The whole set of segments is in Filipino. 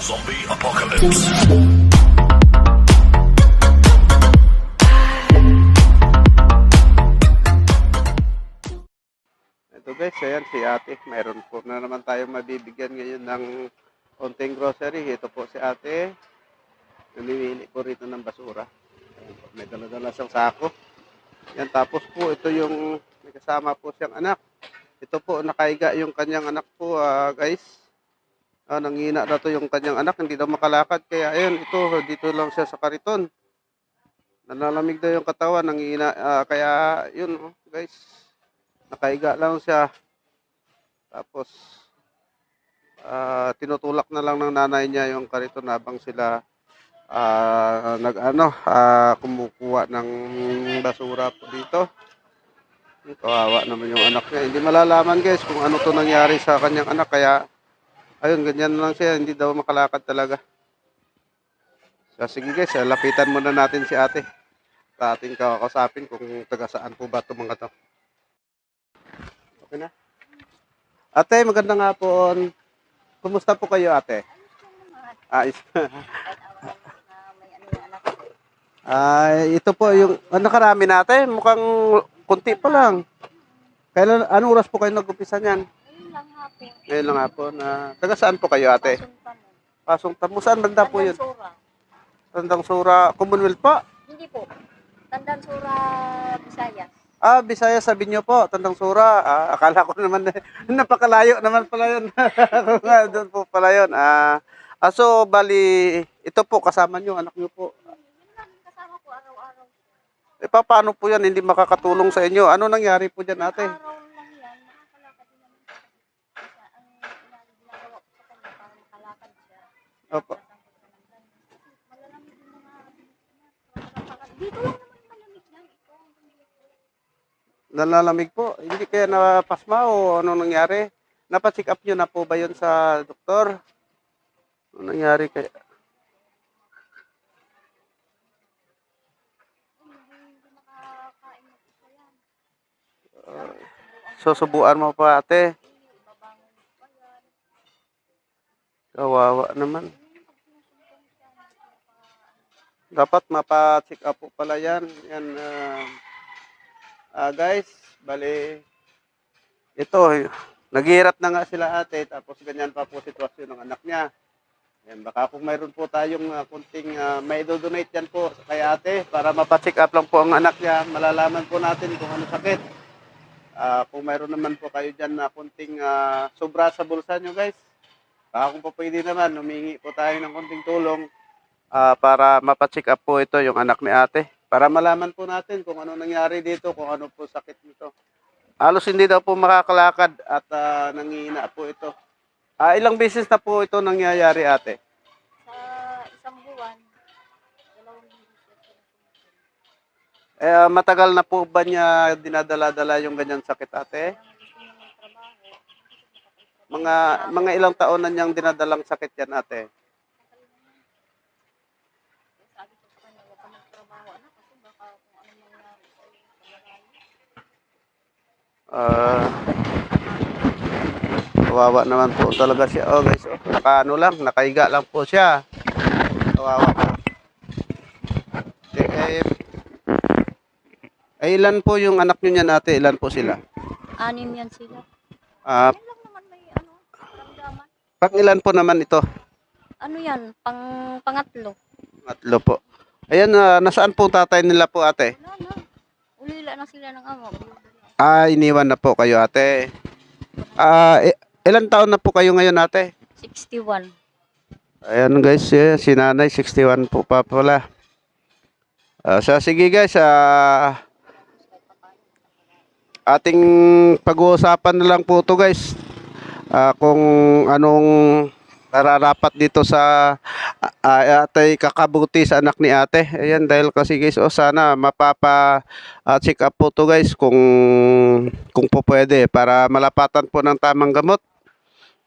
Zombie apocalypse. Ito guys, ayan si ate. Mayroon po na naman tayong mabibigyan ngayon ng konting grocery. Ito po si ate. Namimili po rito ng basura. May dala-dala siyang sako. Yan, tapos po ito yung may kasama po siyang anak. Ito po, nakaiga yung kanyang anak po ah, guys. Ah, nangina na to yung kanyang anak, hindi daw makalakad. Kaya ayun, ito, dito lang siya sa kariton. Nanalamig daw yung katawan, nangina. ah, kaya yun, oh, guys nakaiga lang siya. Tapos, ah, tinutulak na lang ng nanay niya yung kariton habang sila ah, nag ano, ah, kumukuha ng basura po dito. Kawawa naman yung anak niya. Hindi malalaman guys kung ano to nangyari sa kanyang anak. Kaya, ayun, ganyan lang siya. Hindi daw makalakad talaga. So, sige guys, ah, lapitan muna natin si ate. Sa ating kakasapin kung taga saan po ba itong mga to. Okay na? Ate, magandang hapon. Kumusta po kayo, ate? Ayos. Ay, ito po yung ano karami natin, mukhang kunti pa lang. Kailan anong oras po kayo nag-umpisa niyan? Hapon. Ngayon lang hapon. Ah, taga saan po kayo, ate? Pasong tamo saan banda po yun? Tandang Sura. Tandang Sura, Commonwealth po. Hindi po. Tandang Sura, Visayas. Ah, Bisaya sabi niyo po, Tandang Sura. Ah, akala ko naman na, napakalayo naman pala yun. Nga, Doon po pala yun. Ah, ah, so, bali, ito po, kasama niyo, anak niyo po. Kasama ko araw-araw. E, pa, paano po yan? Hindi makakatulong sa inyo. Ano nangyari po dyan, ate? Araw lang yan. Nakakalakad din naman siya. Kasi ang ina- ginagawa ko sa kanya para makalakad siya. Opo. Dito lang naman malamig lang. Ito ang Nalalamig po. Hindi kaya napasma o ano nangyari? Napacheck up niyo na po ba yun sa doktor? Ano nangyari kaya? yan. Susubuan mo pa, ate. Kawawa naman. Dapat mapa-check up po pala yan. Yan, ah, ah, guys, bali, ito, naghihirap na nga sila ate, tapos ganyan pa po sitwasyon ng anak niya. Yan, baka kung mayroon po tayong ah, kunting uh, may donate yan po kay ate para mapa-check up lang po ang anak niya, malalaman po natin kung ano sakit. Ah, kung mayroon naman po kayo dyan na kunting ah, sobra sa bulsa nyo guys, baka kung po pwede naman, humingi po tayo ng kunting tulong ah, para mapacheck up po ito yung anak ni ate. Para malaman po natin kung ano nangyari dito, kung ano po sakit nito. Halos hindi daw po makakalakad at ah, nangihina po ito. Ah, ilang beses na po ito nangyayari ate? Sa isang buwan, dalawang beses. Eh, matagal na po ba niya dinadala-dala yung ganyan sakit ate? Mga mga ilang taon na niyang dinadalang sakit yan ate? Sabi ko sa kanya, huwag ka magtrabaho anak kasi baka kung ano mangyari sa'yo, pamalayo. Ah, kawawa naman po talaga siya. Oh guys, oh, naka ano lang, nakaiga lang po siya. Kawawa po. Eh, eh, eh, ilan po yung anak niyo niyan ate? Ilan po sila? Anim yan sila. Ah, Yan lang naman may ano, ramdaman. pang ilan po naman ito? Ano yan, pang pangatlo. Tatlo po. Ayan, ah, nasaan po tatay nila po ate? Wala na. Ulila na sila ng ama. Ah, iniwan na po kayo ate. Ah, i- ilan taon na po kayo ngayon ate? 61. Ayan guys, eh, si nanay 61 po pa pala. Ah, so sige guys, ah ating pag-uusapan na lang po to guys. Ah, kung anong nararapat dito sa uh, atay kakabuti sa anak ni ate. Ayan dahil kasi guys, oh sana mapapa ah, check up po to guys kung kung po pwede para malapatan po ng tamang gamot.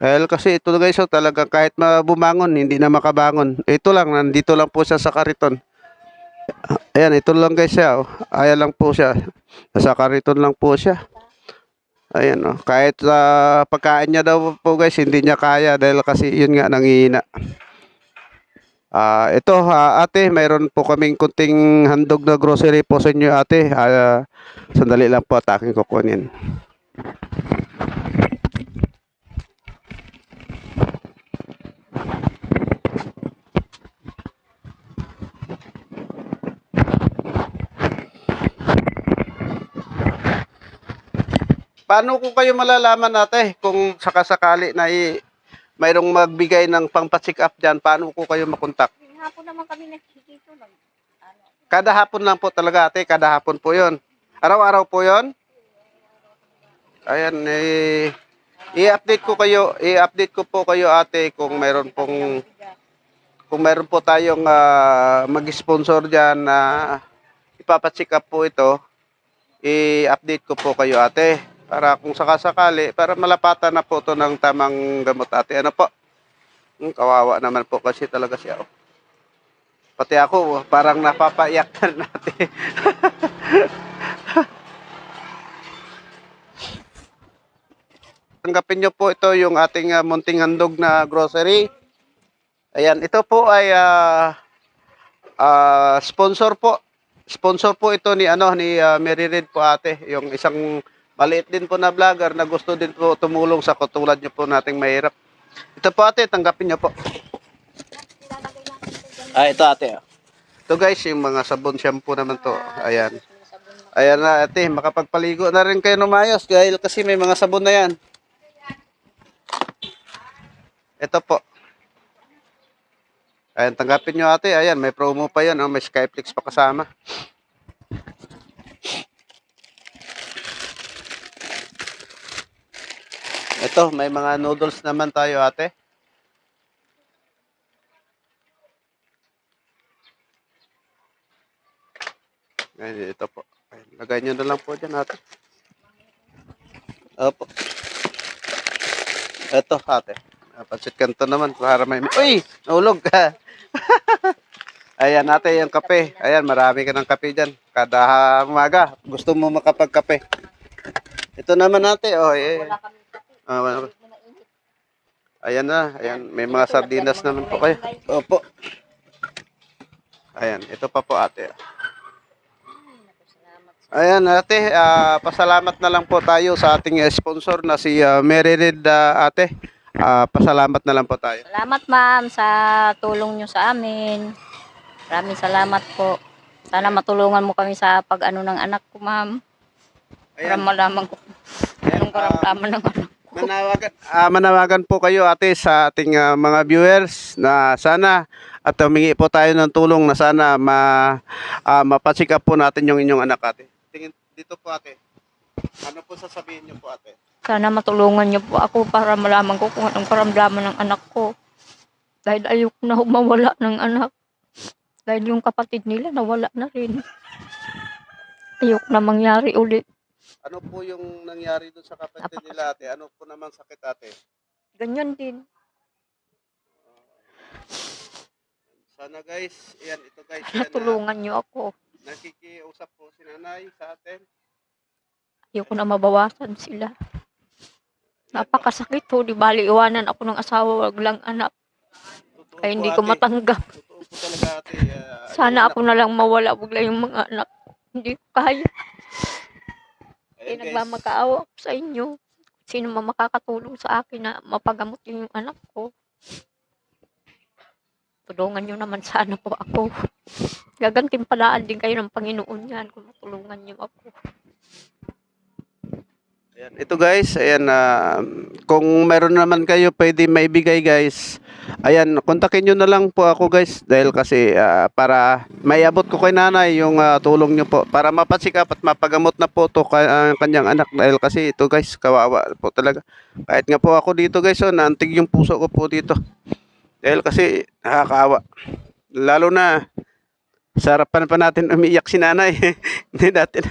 Dahil kasi ito guys, oh, talagang kahit mabumangon, hindi na makabangon. Ito lang, nandito lang po siya sa kariton. Ayan, ito lang guys siya. Oh. Ayan lang po siya. Nasa kariton lang po siya. Ayan oh. Kahit sa pagkain niya daw po guys, hindi niya kaya dahil kasi yun nga nangihina. Ah, ito ah, ate, mayroon po kaming kunting handog na grocery po sa inyo ate. Ah, sandali lang po at aking kukunin. Paano ko kayo malalaman ate kung sakasakali na i mayroong magbigay ng pang-check up diyan, paano ko kayo makontak? Hapon naman kami nagkikito. Nag, ano, Kada hapon lang po talaga ate, kada hapon po 'yon. Araw-araw po 'yon. Ayan, eh, i-update ko kayo, i-update ko po kayo ate kung mayroon pong kung mayroon po tayong ah, mag-sponsor diyan na ipapacheck up po ito, i-update ko po kayo ate para kung sakasakali para malapatan na po to ng tamang gamot ate. Ano po? Hmm, kawawa naman po kasi talaga siya. oh. Pati ako, parang napapaiyak na natin. Tanggapin nyo po ito yung ating ah, munting handog na grocery. Ayan, ito po ay ah, ah, sponsor po. Sponsor po ito ni ano ni ah, Mary Red po ate, yung isang maliit din po na vlogger na gusto din po tumulong sa katulad niyo po nating mahirap. Ito po ate, tanggapin niyo po. Ah, ito ate. Ito guys, yung mga sabon shampoo naman to. Ayan. Ayan na ate, makapagpaligo na rin kayo ng maayos dahil kasi may mga sabon na yan. Ito po. Ayan, tanggapin nyo ate. Ayan, may promo pa yan. Oh, may Skyflix pa kasama. Ito, may mga noodles naman tayo ate. Ayan, ito po. Ayan, lagay nyo na lang po dyan ate. Opo. Ito ate. Pansit kanto naman para may... Uy! Nahulog ka. Ayan ate, yung kape. Ayan, marami ka ng kape dyan. Kada umaga, gusto mo makapagkape. Ito naman ate, oh, eh. Wala kami. Ah, wala-. Ayan na, ayan, may mga sardinas naman po kayo. Opo. Ayan, ito pa po ate. Ayan ate, ah, pasalamat na lang po tayo sa ating eh, sponsor na si uh, Mary Red ah, ate. Ah, pasalamat na lang po tayo. Salamat ma'am sa tulong nyo sa amin. Maraming salamat po. Sana matulungan mo kami sa pag-ano ng anak ko ma'am. Para malaman ko ayan, anong karamdaman ng anak ko. Manawagan, ah, manawagan po kayo ate sa ating ah, mga viewers na sana at humingi po tayo ng tulong na sana ma uh, mapacheck up po natin yung inyong anak ate. Tingin dito po ate. Ano po sasabihin niyo po ate? Sana matulungan niyo po ako para malaman ko kung anong karamdaman ng anak ko. Dahil ayoko na mawala ng anak. Dahil yung kapatid nila nawala na rin. Ayoko na mangyari ulit. Ano po yung nangyari doon sa kapatid nila ate? Ano po naman sakit ate? Ganyan din. Sana guys, yan ito guys. Yan, ah, Natulungan niyo ako. nakikiusap po si nanay sa atin. Ayoko na mabawasan sila. Napakasakit ho. Di bali, iwanan ako ng asawa, wag lang anak. Totoo Kaya po, hindi ko ate. matanggap. Totoo po talaga ate. ah, Sana ako na lang mawala, wag lang yung mga anak. Hindi ko kaya. Kaya Ayan, guys. nagmamakaawa ako sa inyo. Sino man makakatulong sa akin na mapagamot yung anak ko. Tulungan nyo naman sana po ako. Gagantimpalaan din kayo ng Panginoon yan kung matulungan nyo ako. Ayan, ito guys, ayan na kung meron naman kayo pwede maibigay guys. Ayan, kontakin niyo na lang po ako guys dahil kasi ah, para maiabot ko kay nanay yung ah, tulong niyo po para mapasikap at mapagamot na po to ang kanyang anak dahil kasi ito guys kawawa po talaga. Kahit nga po ako dito guys, oh, naantig yung puso ko po dito. Dahil kasi nakakaawa. Lalo na sa harapan pa natin umiiyak si nanay. hindi natin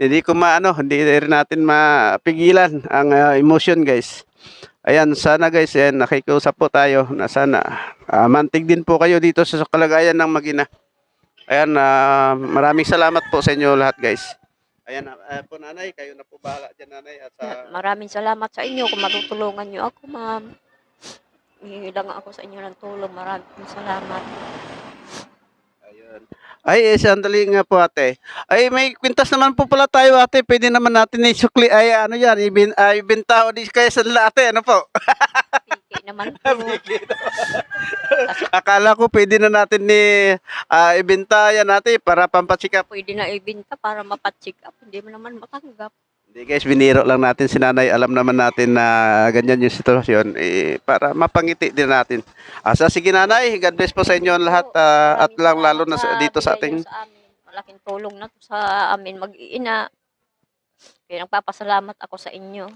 hindi ko maano, hindi rin natin mapigilan ang ah, emotion guys. Ayan, sana guys, ayan, nakikiusap po tayo na sana ah, mantig din po kayo dito sa kalagayan ng magina. Ayan, ah, maraming salamat po sa inyo lahat guys. Ayan, ah, po nanay, kayo na po bahala dyan nanay. At sa, Maraming salamat sa inyo kung matutulungan nyo ako, ma'am. Hihingi lang ako sa inyo ng tulong. Maraming salamat. Ayun. Ay, eh, sandali nga po ate. Ay, may kwintas naman po pala tayo ate. Pwede naman natin isukli. Ay, ano yan, ibin, ay, ibenta o di kaya sa ate. Ano po? Piki naman po. Akala ko pwede na natin ni ah, ibenta yan ate para pampasikap. Pwede na ibinta para mapacheck up. Hindi mo naman matanggap. Hindi guys, biniro lang natin si nanay. Alam naman natin na ganyan yung sitwasyon. Eh, para mapangiti din natin. Asa, sige nanay, God bless po sa inyo lahat. ah, at lang lalo na sa- dito sa ating... Sa amin. Malaking tulong na sa amin mag-iina. Kaya nagpapasalamat ako sa inyo.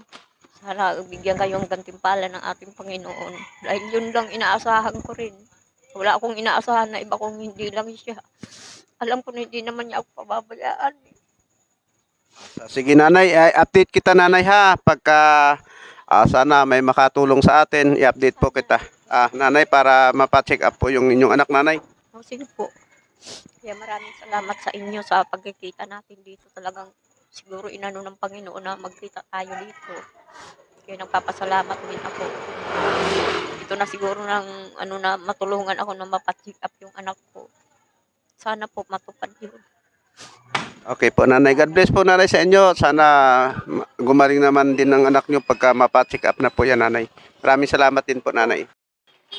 Sana bigyan kayong gantimpala ng ating Panginoon. Dahil yun lang inaasahan ko rin. Wala akong inaasahan na iba kung hindi lang siya. Alam ko na hindi naman niya ako pababayaan. Sige nanay, ay, update kita nanay ha. Pagka ah, sana may makatulong sa atin, i-update po kita. Ah, nanay, para mapacheck up po yung inyong anak nanay. Oh, sige po. Kaya maraming salamat sa inyo sa pagkikita natin dito. Talagang siguro inano ng Panginoon na magkita tayo dito. Kaya nagpapasalamat din ako. Ito na siguro ng ano na matulungan ako na mapacheck up yung anak ko. Sana po matupad yun. Okay po nanay, God bless po nanay sa inyo. Sana ma- gumaling naman din ng anak nyo pagka mapacheck up na po yan nanay. Maraming salamat din po nanay.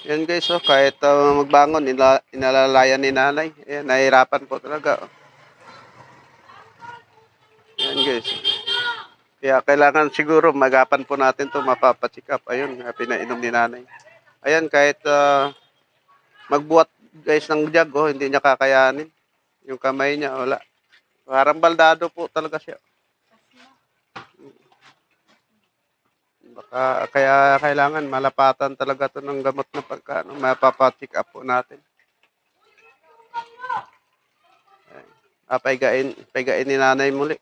Yan guys, oh, kahit ah, magbangon, ina- inalalayan ni nanay. Ayan, nahihirapan po talaga. oh. Yan guys. Kaya kailangan siguro magapan po natin to mapapacheck up. Ayun, pinainom ni nanay. Ayan, kahit ah, magbuhat guys ng jug, oh, hindi niya kakayanin. Yung kamay niya, wala. Parang baldado po talaga siya. Baka, kaya kailangan malapatan talaga to ng gamot na pagka ano, up po natin. Ah, paigain, paigain ni nanay muli.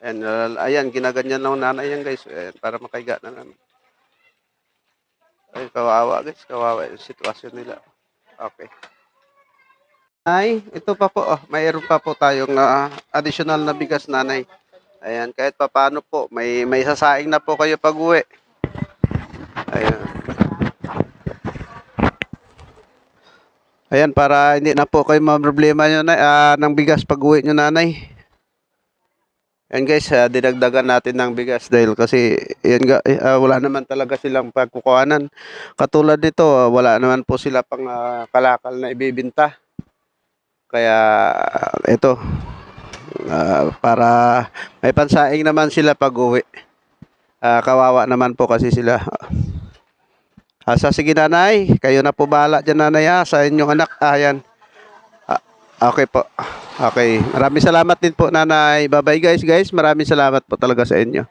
Uh, ayan, ginaganyan lang ng nanay yan guys. Ayan, para makaiga na naman. Ay, kawawa guys, kawawa yung sitwasyon nila. Okay. Ay, ito pa po, oh, mayroon pa po tayong ah, additional na bigas nanay. Ayan, kahit pa paano po, may, may sasaing na po kayo pag uwi. Ayan. Ayan, para hindi na po kayo problema nyo na, ah, ng bigas pag uwi nyo nanay. Ayan guys, ah, dinagdagan natin ng bigas dahil kasi yan, ga, eh, wala naman talaga silang pagkukuhanan. Katulad nito, ah, wala naman po sila pang ah, kalakal na ibibinta. Kaya ito, ah, para may pansaing naman sila pag uwi. Ah, kawawa naman po kasi sila. Asa sige nanay, kayo na po bahala dyan nanay sa inyong anak. Ah, yan. Ah, okay po. Okay. Maraming salamat din po nanay. Bye bye guys guys. Maraming salamat po talaga sa inyo.